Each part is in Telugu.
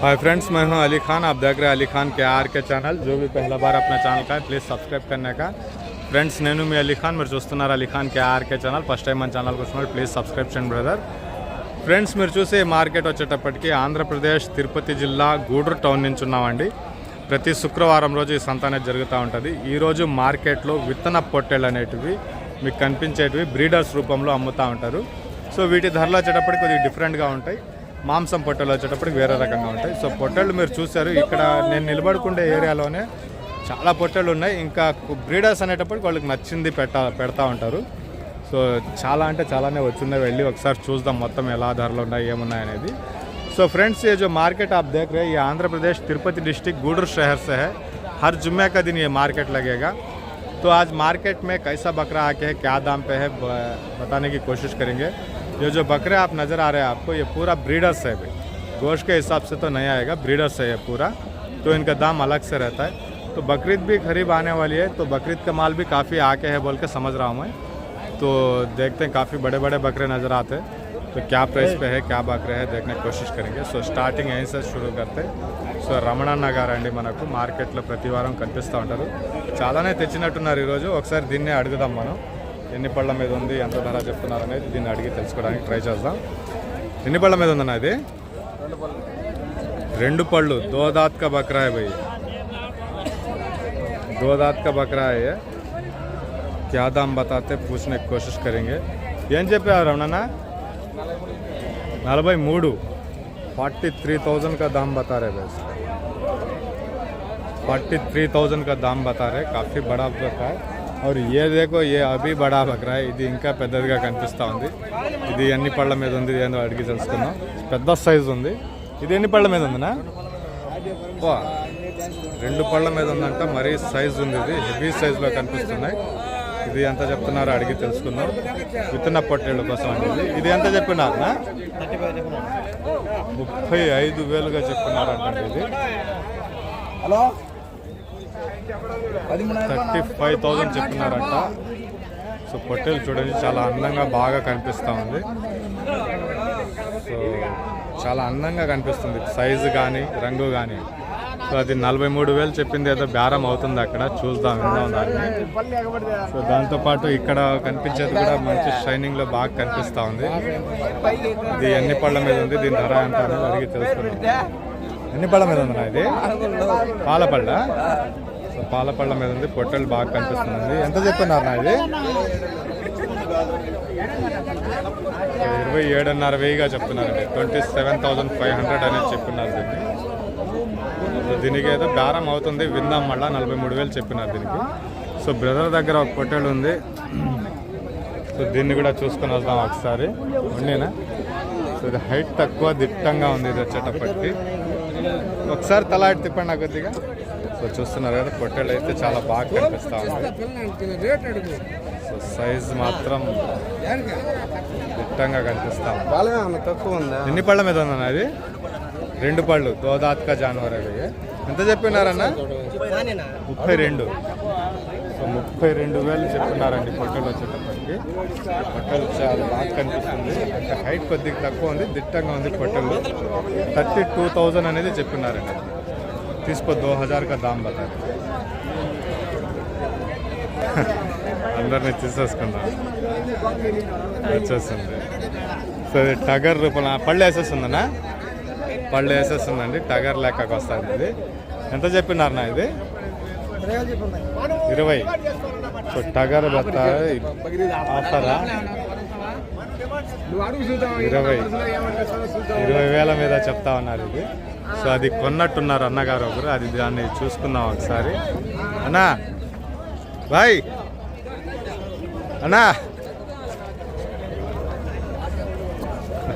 हाय फ्रेंड्स मैं हूं अली खान आप देख रहे हैं अली खान के आर के ఛానల్ जो भी पहला बार अपना ఛానల్ का है प्लीज़ सब्सक्राइब करने का ఫ్రెండ్స్ నేను మీ అలీ ఖాన్ మీరు చూస్తున్నారు Ali Khan K RK channel first time మన ఛానల్కి వస్తున్నారు ప్లీజ్ సబ్స్క్రైబ్ చేయండి బ్రదర్ ఫ్రెండ్స్ మీరు చూసే మార్కెట్ వచ్చేటప్పటికి ఆంధ్రప్రదేశ్ తిరుపతి జిల్లా గూడూరు టౌన్ నుంచి ఉన్నామండి ప్రతి శుక్రవారం రోజు ఈ సంత అనేది జరుగుతూ ఉంటుంది ఈరోజు మార్కెట్లో విత్తన పొట్టెళ్ళు అనేటివి మీకు కనిపించేటివి బ్రీడర్స్ రూపంలో అమ్ముతూ ఉంటారు సో వీటి ధరలు వచ్చేటప్పటికి కొద్దిగా డిఫరెంట్గా ఉంటాయి మాంసం పొట్టెలు వచ్చేటప్పటికి వేరే రకంగా ఉంటాయి సో పొట్టెళ్ళు మీరు చూశారు ఇక్కడ నేను నిలబడుకుండే ఏరియాలోనే చాలా పొట్టెళ్ళు ఉన్నాయి ఇంకా బ్రీడర్స్ అనేటప్పటికి వాళ్ళకి నచ్చింది పెట్ట పెడతా ఉంటారు సో చాలా అంటే చాలానే వచ్చిందే వెళ్ళి ఒకసారి చూద్దాం మొత్తం ఎలా ధరలు ఉన్నాయి ఏమున్నాయి అనేది सो फ्रेंड्स ये जो मार्केट आप देख रहे हैं ये आंध्र प्रदेश तिरुपति डिस्ट्रिक्ट गूडूर शहर से है हर जुम्मे का दिन ये मार्केट लगेगा तो आज मार्केट में कैसा बकरा आके है क्या दाम पे है ब- बताने की कोशिश करेंगे ये जो बकरे आप नज़र आ रहे हैं आपको ये पूरा ब्रीडर्स है भाई गोश्त के हिसाब से तो नहीं आएगा ब्रीडर्स है ये पूरा तो इनका दाम अलग से रहता है तो बकरीद भी करीब आने वाली है तो बकरीद का माल भी काफ़ी आके है बोल के समझ रहा हूँ मैं तो देखते हैं काफ़ी बड़े बड़े बकरे नज़र आते हैं तो क्या प्राइस पे है क्या बकरे है देखने की कोशिश करेंगे సో స్టార్టింగ్ यहीं से शुरू करते సో రమణన్న గారు అండి మనకు మార్కెట్లో ప్రతి వారం కనిపిస్తూ ఉంటారు చాలానే తెచ్చినట్టున్నారు ఈరోజు ఒకసారి దీన్నే అడుగుదాం మనం ఎన్ని పళ్ళ మీద ఉంది ఎంత ధర చెప్తున్నారు అనేది దీన్ని అడిగి తెలుసుకోవడానికి ట్రై చేద్దాం ఎన్ని పళ్ళ మీద ఉందన్న ఇది రెండు పళ్ళు దో దాత్ కా బక్రా है भाई दो दांत का बकरा है ये क्या दाम बताते पूछने की कोशिश करेंगे ఏం చెప్పారు రమణన్న नलबई मूड फोर्टी थ्री थाउजेंड का दाम बता रहे बस फोर्टी थ्री थाउजेंड का दाम बता रहे काफ़ी बड़ा बकरा है और ये देखो ये अभी बड़ा బకరా ఇది ఇంకా పెద్దదిగా కనిపిస్తూ ఉంది ఇది ఎన్ని పళ్ళ మీద ఉంది ఏందో అడిగి తెలుసుకుందాం పెద్ద సైజు ఉంది ఇది ఎన్ని పళ్ళ మీద ఉందినా వా, రెండు పళ్ళ మీద ఉందంట మరీ సైజు ఉంది ఇది హెవీ సైజులో కనిపిస్తున్నాయి ఇది ఎంత చెప్తున్నారో అడిగి తెలుసుకుందాం విత్తన పొట్టేళ్ళ కోసం అండి ఇది ఇది ఎంత చెప్పినారనా ముప్పై ఐదు వేలుగా చెప్తున్నారు అంటే ఇది హలో పదిమూడు థర్టీ ఫైవ్ థౌజండ్ చెప్తున్నారంట. సో పొట్టేలు చూడండి చాలా అందంగా బాగా కనిపిస్తూ ఉంది. సో చాలా అందంగా కనిపిస్తుంది. సైజు కానీ రంగు కానీ. సో అది నలభై మూడు వేలు చెప్పింది ఏదో బేరం అవుతుంది అక్కడ. చూద్దాం విందాం దాన్ని. సో దాంతోపాటు ఇక్కడ కనిపించేది కూడా మంచి షైనింగ్లో బాగా కనిపిస్తూ ఉంది. ఇది ఎన్ని పళ్ళ మీద ఉంది? దీని ధర ఎంత అనేది అడిగి తెలుసుకున్నాం ఎన్ని పళ్ళ మీద ఉందన్నా ఇది? పాలపళ్ళ పాలపళ్ళ మీద ఉంది పొట్టెలు బాగా కనిపిస్తుంది. ఎంత చెప్తున్నారు నా ఇది? ఇరవై ఏడున్నర వెయ్యిగా చెప్తున్నారండి twenty seven thousand five hundred అనేది చెప్తున్నారు దీన్ని. దీనికి ఏదో బేరం అవుతుంది విందాం మళ్ళీ నలభై మూడు వేలు చెప్పినారు దీనికి. సో బ్రదర్ దగ్గర ఒక పొట్టెలు ఉంది. సో దీన్ని కూడా చూసుకొని వద్దాం ఒకసారి. ఉండేనా? సో ఇది హైట్ తక్కువ దిట్టంగా ఉంది ఇది వచ్చేటప్పటికి. ఒకసారి తలాడి తిప్పండి నాకు కొద్దిగా. సో చూస్తున్నారు కదా పొట్టేళ్ళు అయితే చాలా బాగా కనిపిస్తూ ఉంది సో సైజ్ మాత్రం దిట్టంగా కనిపిస్తా తక్కువ ఉందా? ఎన్ని పళ్ళ మీద ఉందన్న అది? రెండు పళ్ళు దోదాత్క జానవర్ అవి ఎంత చెప్పినారన్న? ముప్పై రెండు. సో ముప్పై రెండు వేలు చెప్తున్నారండి పొట్టలు వచ్చేటప్పటికి. పొట్టలు చాలా బాగా కనిపిస్తుంది. అంటే హైట్ కొద్దిగా తక్కువ ఉంది దిట్టంగా ఉంది పొట్టలు. థర్టీ టూ థౌజండ్ అనేది చెప్పినారండి. తీసుకో దో హజార్ కా దామ్ బతా అందరినీ తీసేసుకుందాం వచ్చేస్తుంది సో ఇది టగర్ రూపంలో పళ్ళు వేసేస్తుందన్నా పళ్ళు వేసేస్తుందండి టగర్ లెక్కకు వస్తుంది ఇది ఎంత చెప్పినారన్నా ఇది? ఇరవై. సో టగర్ బత్త ఆఫరా? ఇరవై. ఇరవై వేల మీద చెప్తా ఉన్నారు ఇది. సో అది కొన్నట్టున్నారు అన్నగారు ఒకరు. అది దాన్ని చూసుకుందాం ఒకసారి. అన్నా! బాయ్! అన్నా!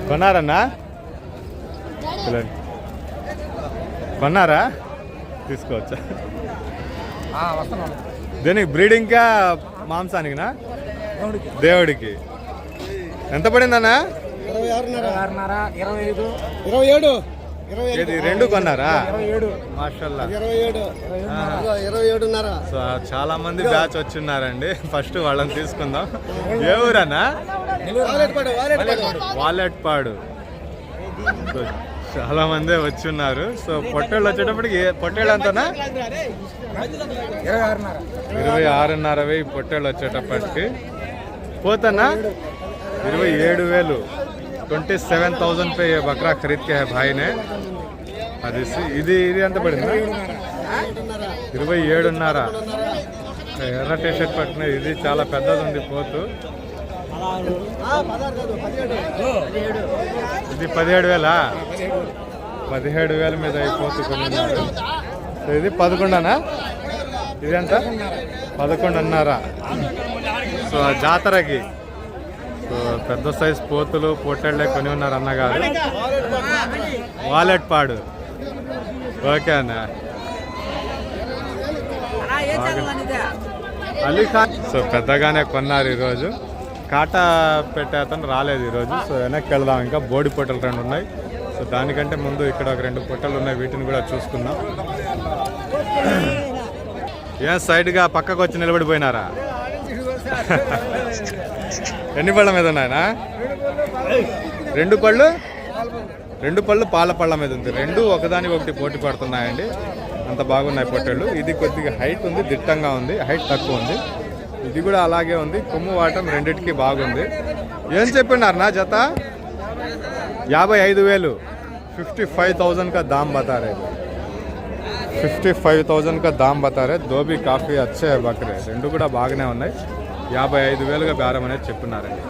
కొన్నారన్నా. కొన్నారా? తీసుకోవచ్చా? దేనికి? బ్రీడింగ్కా మాంసానికినా? దేవుడికి. ఎంత పడిందన్నా? ఇరవై ఆరున్నర ఇరవై ఐదు. ఇరవై ఏడు. ఇది రెండు కొన్నారా? మాషల్లా. సో చాలా మంది బ్యాచ్ వచ్చిన్నారండి. ఫస్ట్ వాళ్ళని తీసుకుందాం. ఏ ఊరన్నా? వాలెట్ పడు చాలా మంది వచ్చి ఉన్నారు సో పొట్టేళ్ళు వచ్చేటప్పటికి పొట్టేళ్ళు అంతనా? ఇరవై ఆరున్నర ఇరవై ఆరున్నర వెయ్యి పొట్టేళ్ళు వచ్చేటప్పటికి. పోతన్నా? ఇరవై ఏడు వేలు. ట్వంటీ సెవెన్ థౌజండ్ పే బక్రా ఖరీద్కే హై భాయినే. అది ఇది ఇది ఎంత పడింది? ఇరవై ఏడున్నర. ఎర్ర టీ షర్ట్ పట్టిన ఇది చాలా పెద్దది ఉంది పోతు. ఇది పదిహేడు వేల? పదిహేడు వేల మీద అయిపోతు కొనున్నారు ఇది పదకొండనా? పదకొండు అన్నారా సో జాతరకి పెద్ద సైజ్ పోతులు పొట్టేళ్ళే కొని ఉన్నారు అన్నగారు. వాలెట్ పాడు. ఓకే అన్న. అలీఖాన్ సో పెద్దగానే కొన్నారు ఈరోజు. కాటా పెట్టే అతను రాలేదు ఈరోజు. సో వెనక్కి వెళ్దాం ఇంకా. బోడి పొట్టలు రెండు ఉన్నాయి. సో దానికంటే ముందు ఇక్కడ ఒక రెండు పొట్టలు ఉన్నాయి. వీటిని కూడా చూసుకుందాం. ఏం సైడ్గా పక్కకు వచ్చి నిలబడిపోయినారా? ఎన్ని పళ్ళ మీద ఉన్నాయనా? రెండు పళ్ళు? రెండు పళ్ళు పాల పళ్ళ మీద ఉంది. రెండు ఒకదాని ఒకటి పోటీ పడుతున్నాయండి. అంత బాగున్నాయి పొట్టేళ్ళు. ఇది కొద్దిగా హైట్ ఉంది దిట్టంగా ఉంది హైట్ తక్కువ ఉంది. ఇది కూడా అలాగే ఉంది. కొమ్ము వాటం రెండిటికి బాగుంది. ఏం చెప్పినారు నా జత? యాభై ఐదు వేలు. ఫిఫ్టీ ఫైవ్ థౌజండ్ కా దామ్ బతా ఫిఫ్టీ ఫైవ్ థౌజండ్కి దామ్ బతా రే भी కాఫీ వచ్చే బక్రే. రెండు కూడా బాగానే ఉన్నాయి. యాభై ఐదు వేలుగా బేరం అనేది చెప్పున్నారండి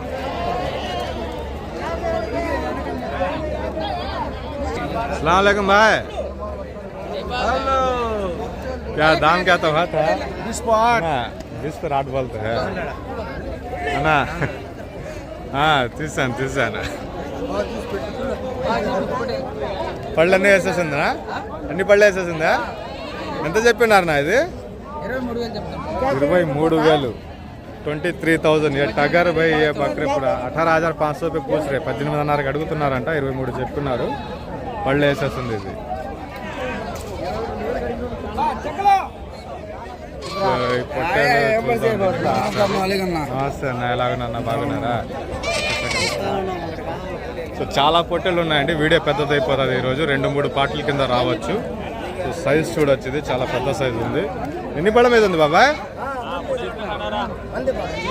सलामकुम भाई क्या दाम क्या तो है था बीस को आठ बीस पर आठ बोलते हैं है ना हाँ తీసాను తీసాను పళ్ళు అన్నీ వేసేసిందా అన్ని పళ్ళు వేసేసిందా ఎంత చెప్పినారు నా ఇది ఇరవై మూడు వేలు Twenty three thousand. ఏ టగర్ బై ఏ బక్రీ ఇప్పుడు అఠారా హజార్ పాంచ్ సో పూछ రే. పద్దెనిమిదిన్నరకి అడుగుతున్నారంట ఇరవై మూడు చెప్పున్నారు పళ్ళు వేసేస్తుంది ఇది. నమస్తే అన్న. ఎలాగున్నా బాగున్నారా? సో చాలా పొట్టెలు ఉన్నాయండి. వీడియో పెద్దది అయిపోతుంది ఈరోజు. రెండు మూడు పాటల కింద రావచ్చు. సో సైజ్ చూడొచ్చు ఇది. చాలా పెద్ద సైజ్ ఉంది. ఎన్ని పళ్ళ మీద ఉంది బాబాయ్?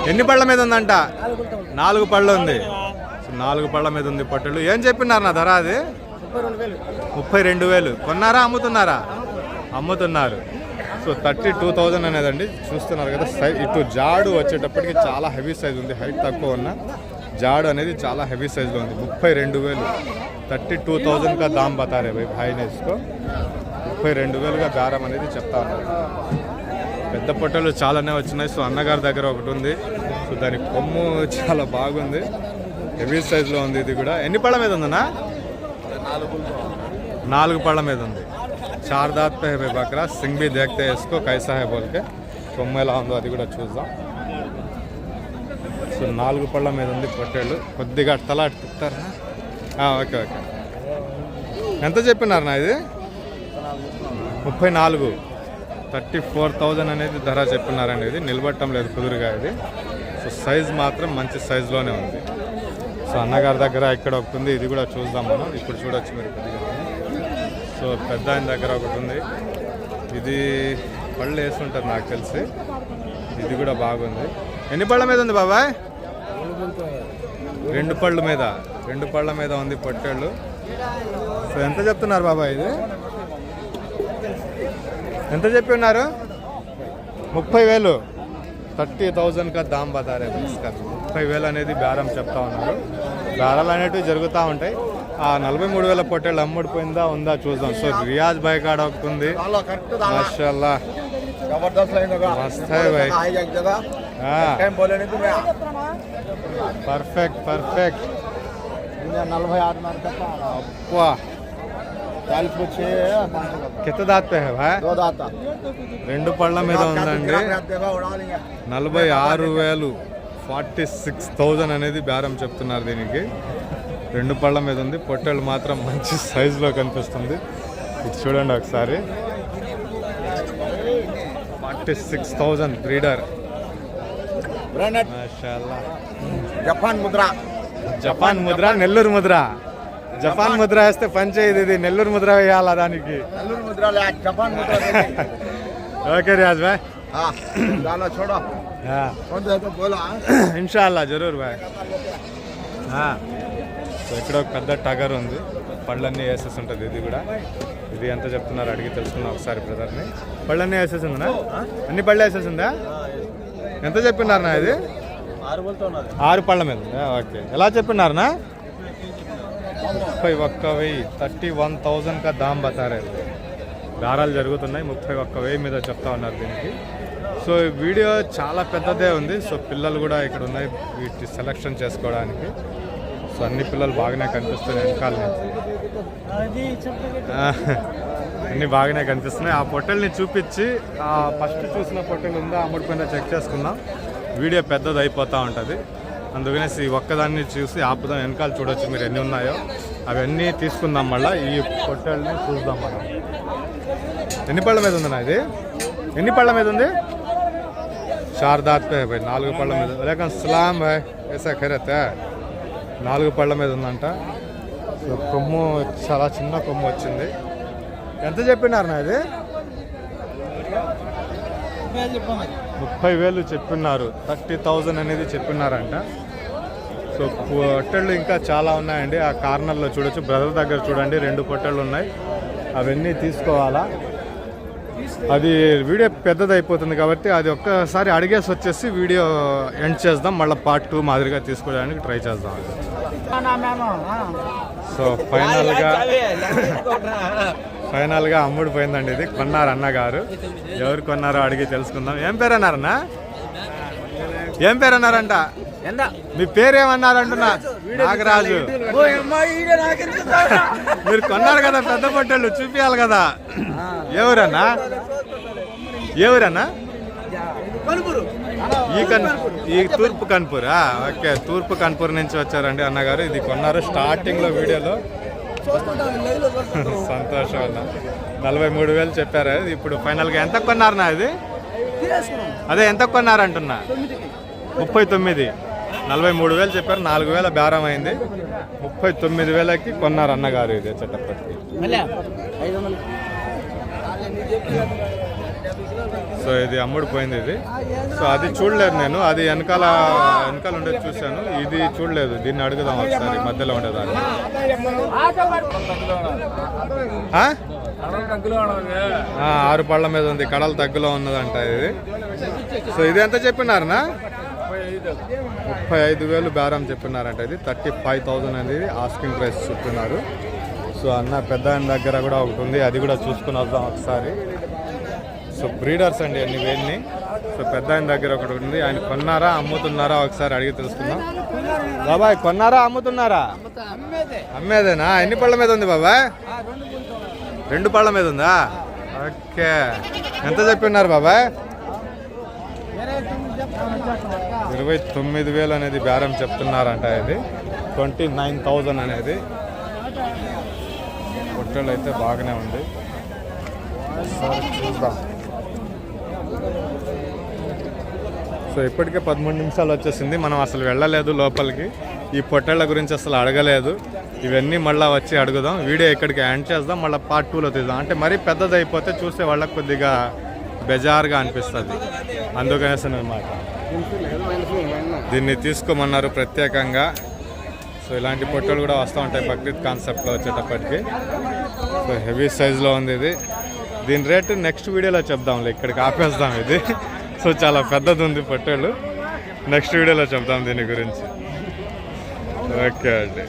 ఎన్ని పళ్ళ మీద ఉందంట? నాలుగు పళ్ళు ఉంది. నాలుగు పళ్ళ మీద ఉంది పొట్టెలు. ఏం చెప్పినారు నా ధర అది? ముప్పై రెండు వేలు. కొన్నారా అమ్ముతున్నారా? అమ్ముతున్నారు. సో థర్టీ టూ థౌజండ్ అనేదండి. చూస్తున్నారు కదా సైజ్ ఇటు జాడు వచ్చేటప్పటికి చాలా హెవీ సైజ్ ఉంది. హైట్ తక్కువ ఉన్న జాడు అనేది చాలా హెవీ సైజ్లో ఉంది. ముప్పై రెండు వేలు. థర్టీ టూ థౌజండ్ కా దామ్ బతారే భయ్ నేసుకో ముప్పై రెండు వేలుగా బేరం అనేది చెప్తా ఉన్నారు. పెద్ద పొట్టలు చాలానే వచ్చినాయి. సో అన్నగారి దగ్గర ఒకటి ఉంది. సో దాని కొమ్ము చాలా బాగుంది. హెవీ సైజ్లో ఉంది ఇది కూడా. ఎన్ని పళ్ళ మీద ఉందన్నా? నాలుగు పళ్ళ మీద ఉంది. చార్దాత్ పే హే బక్రా సింగ్ బి వేసుకో ఇసుకో కైసా బోల్కే. ఎలా ఉందో అది కూడా చూద్దాం. సో నాలుగు పళ్ళ మీద ఉంది పొట్టేళ్ళు కొద్దిగా తల తిప్తారా ఓకే ఓకే. ఎంత చెప్పినారు నా ఇది? ముప్పై నాలుగు. థర్టీ ఫోర్ థౌజండ్ అనేది ధర చెప్పినారండి ఇది నిలబట్టం లేదు కుదురుగా ఇది. సో సైజ్ మాత్రం మంచి సైజులోనే ఉంది. సో అన్నగారి దగ్గర ఇక్కడ ఒకటి ఉంది ఇది కూడా చూద్దాం మనం. ఇప్పుడు చూడొచ్చు మీరు కొద్దిగా. సో పెద్ద ఆయన దగ్గర ఒకటి ఉంది. ఇది పళ్ళు వేస్తుంటారు నాకు తెలిసి. ఇది కూడా బాగుంది. ఎన్ని పళ్ళ మీద ఉంది బాబాయ్? రెండు పళ్ళ మీద. రెండు పళ్ళ మీద ఉంది పొట్టేళ్ళు. సో ఎంత చెప్తున్నారు బాబాయ్ ఇది? ఎంత చెప్పి ఉన్నారు? ముప్పై వేలు. థర్టీ థౌజండ్ దామ్ బతారే బస్కర్ ముప్పై వేలు అనేది బేరం చెప్తా ఉన్నారు. బేరాలు అనేటివి జరుగుతూ ఉంటాయి. ఆ నలభై మూడు వేల పొట్టేళ్ళు అమ్ముడిపోయిందా ఉందా చూద్దాం. సో రియాజ్ బై కాడ ఒకటి మషల్లా. Perfect perfect. నలభై ఆరు దానికి వచ్చి కిత్త రెండు పళ్ళ మీద ఉందండి. నలభై ఆరు వేలు ఫార్టీ సిక్స్ థౌజండ్ అనేది బేరం చెప్తున్నారు దీనికి. రెండు పళ్ళ మీద ఉంది. పొట్టెళ్ళు మాత్రం మంచి సైజులో కనిపిస్తుంది. ఇది చూడండి ఒకసారి. Forty six thousand breeder. Japan Mudra. Japan ముద్ర నెల్లూరు ముద్ర. జపాన్ ముద్ర వేస్తే పని చేయదు ఇది. నెల్లూరు ముద్ర వేయాలా దానికి? నెల్లూరు ముద్రాలు జపాన్ ముద్ర ఓకే రియాజ్ భాయ్ చూడ. పోలా ఇన్షాల్లా జరూర్ భాయ్ ఆ, సో ఇక్కడ ఒక పెద్ద టగర్ ఉంది. పళ్ళన్నీ వేసేసి ఉంటుంది ఇది కూడా. ఇది ఎంత చెప్తున్నారు అడిగి తెలుసుకుందాం ఒకసారి బ్రదర్ని. పళ్ళన్నీ వేసేసి ఉందా? అన్ని పళ్ళు వేసేసి ఉందా? ఎంత చెప్పినారనా ఇది? ఆరు పళ్ళ మీద ఓకే. ఎలా చెప్పినారనా ముప్పై ఒక్క వెయ్యి థర్టీ వన్ థౌజండ్ కా దామ్ బతారే దారాలు జరుగుతున్నాయి ముప్పై ఒక్క వెయ్యి మీద చెప్తా ఉన్నారు దీనికి. సో ఈ వీడియో చాలా పెద్దదే ఉంది సో పిల్లలు కూడా ఇక్కడ ఉన్నాయి వీటి సెలెక్షన్ చేసుకోవడానికి. సో అన్ని పిల్లలు బాగానే కనిపిస్తున్నాయి వెనకాల అన్ని బాగానే కనిపిస్తున్నాయి. ఆ పొట్టెల్ని చూపించి ఆ ఫస్ట్ చూసిన పొట్టెలు ఉందా అమ్ముడిపోయిందా చెక్ చేసుకుందాం. వీడియో పెద్దది అయిపోతూ ఉంటుంది. అందుకనేసి ఈ ఒక్కదాన్ని చూసి ఆపుదాం. వెనకాల చూడొచ్చు మీరు ఎన్ని ఉన్నాయో. అవన్నీ తీసుకుందాం మళ్ళీ. ఈ పొట్టెల్ని చూద్దాం మనం. ఎన్ని పళ్ళ మీద ఉందన్నా ఇది? ఎన్ని పళ్ళ మీద ఉంది? శారదాత్ పే భాయ్ నాలుగు పళ్ళ మీద. లేక సలాం భాయ్ ఏసా ఖరేతే నాలుగు పళ్ళ మీద ఉందంట. కొమ్ము చాలా చిన్న కొమ్ము వచ్చింది. ఎంత చెప్పినారు నా ఇది ముప్పై వేలు చెప్పినారు. థర్టీ థౌజండ్ అనేది చెప్పినారంట. సో పొట్టళ్ళు ఇంకా చాలా ఉన్నాయండి. ఆ కార్నర్లో చూడొచ్చు. బ్రదర్ దగ్గర చూడండి రెండు పొట్టళ్ళు ఉన్నాయి. అవన్నీ తీసుకోవాలా? అది వీడియో పెద్దదైపోతుంది కాబట్టి అది ఒక్కసారి అడిగేసి వచ్చేసి వీడియో ఎండ్ చేద్దాం. మళ్ళీ పార్ట్ టూ మాదిరిగా తీసుకోవడానికి ట్రై చేద్దాం. సో ఫైనల్గా ఫైనల్గా అమ్ముడు పోయిందండి ఇది. కొన్నారు అన్నగారు. ఎవరు కొన్నారో అడిగి తెలుసుకుందాం. ఏం పేరు అన్నారన్నా? ఏం పేరు అన్నారంట? మీ పేరేమన్నారు అంటున్నా నాగరాజు. మీరు కొన్నారు కదా పెద్ద పొట్టెళ్ళు చూపించాలి కదా. ఎవరన్నా? ఎవరన్నా? ఈ కన్ ఈ తూర్పు కన్పూరా? ఓకే తూర్పు కన్పూర్ నుంచి వచ్చారండి అన్నగారు. ఇది కొన్నారు స్టార్టింగ్లో వీడియోలో. సంతోషం అన్న. నలభై మూడు వేలు చెప్పారు. ఇప్పుడు ఫైనల్గా ఎంత కొన్నారు అది ఇది? అదే ఎంత కొన్నారంటున్నా? ముప్పై తొమ్మిది. నలభై మూడు వేలు చెప్పారు నాలుగు వేల బేరం అయింది ముప్పై తొమ్మిది వేలకి కొన్నారు అన్నగారు ఇది వచ్చేటప్పటికి సో ఇది అమ్ముడు పోయింది ఇది. సో అది చూడలేదు నేను. అది వెనకాల వెనకాల ఉండేది చూశాను. ఇది చూడలేదు. దీన్ని అడుగుదాం ఒకసారి. మధ్యలో ఉండేదాన్ని. ఆరు పళ్ళ మీద ఉంది. కడల తగ్గులో ఉన్నదంట ఇది. సో ఇది ఎంత చెప్పినారనా? ముప్పై ఐదు వేలు బేరం చెప్పినారంట ఇది. థర్టీ ఫైవ్ థౌజండ్ అనేది ఆస్కింగ్ ప్రైస్ చెప్తున్నారు సో అన్న పెద్ద ఆయన దగ్గర కూడా ఒకటి ఉంది. అది కూడా చూసుకుని వద్దాం ఒకసారి. సో బ్రీడర్స్ అండి అన్ని వేలిని సో పెద్ద ఆయన దగ్గర ఒకటి ఉంది. ఆయన కొన్నారా అమ్ముతున్నారా ఒకసారి అడిగి తెలుసుకుందాం. బాబాయ్ కొన్నారా అమ్ముతున్నారా? అమ్మేదేనా? ఎన్ని పళ్ళ మీద ఉంది బాబాయ్? రెండు పళ్ళ మీద ఉందా? ఓకే. ఎంత చెప్పిన్నారు బాబాయ్? ఇరవై తొమ్మిది వేలు అనేది బేరం చెప్తున్నారంట ఇది. ట్వంటీ నైన్ థౌజండ్ అనేది. పొట్టెలు అయితే బాగానే ఉంది. సరే చూద్దాం. సో ఇప్పటికే పదమూడు నిమిషాలు వచ్చేసింది. మనం అసలు వెళ్ళలేదు లోపలికి. ఈ పొట్టేళ్ళ గురించి అసలు అడగలేదు. ఇవన్నీ మళ్ళీ వచ్చి అడుగుదాం. వీడియో ఇక్కడికి ఎండ్ చేద్దాం. మళ్ళీ పార్ట్ టూలో తీద్దాం. అంటే మరీ పెద్దది అయిపోతే చూసే వాళ్ళకి కొద్దిగా బెజార్గా అనిపిస్తుంది. అందుకనేసి అనమాట దీన్ని తీసుకోమన్నారు ప్రత్యేకంగా. సో ఇలాంటి పొట్టలు కూడా వస్తూ ఉంటాయి బక్రీద్ కాన్సెప్ట్లో వచ్చేటప్పటికి. సో హెవీ సైజులో ఉంది ఇది. దీని రేటు నెక్స్ట్ వీడియోలో చెప్దాంలే ఇక్కడికి ఆపేస్తాం ఇది. సో చాలా పెద్దది ఉంది పొట్టేళ్ళు నెక్స్ట్ వీడియోలో చెప్దాం దీని గురించి. ఓకే అండి.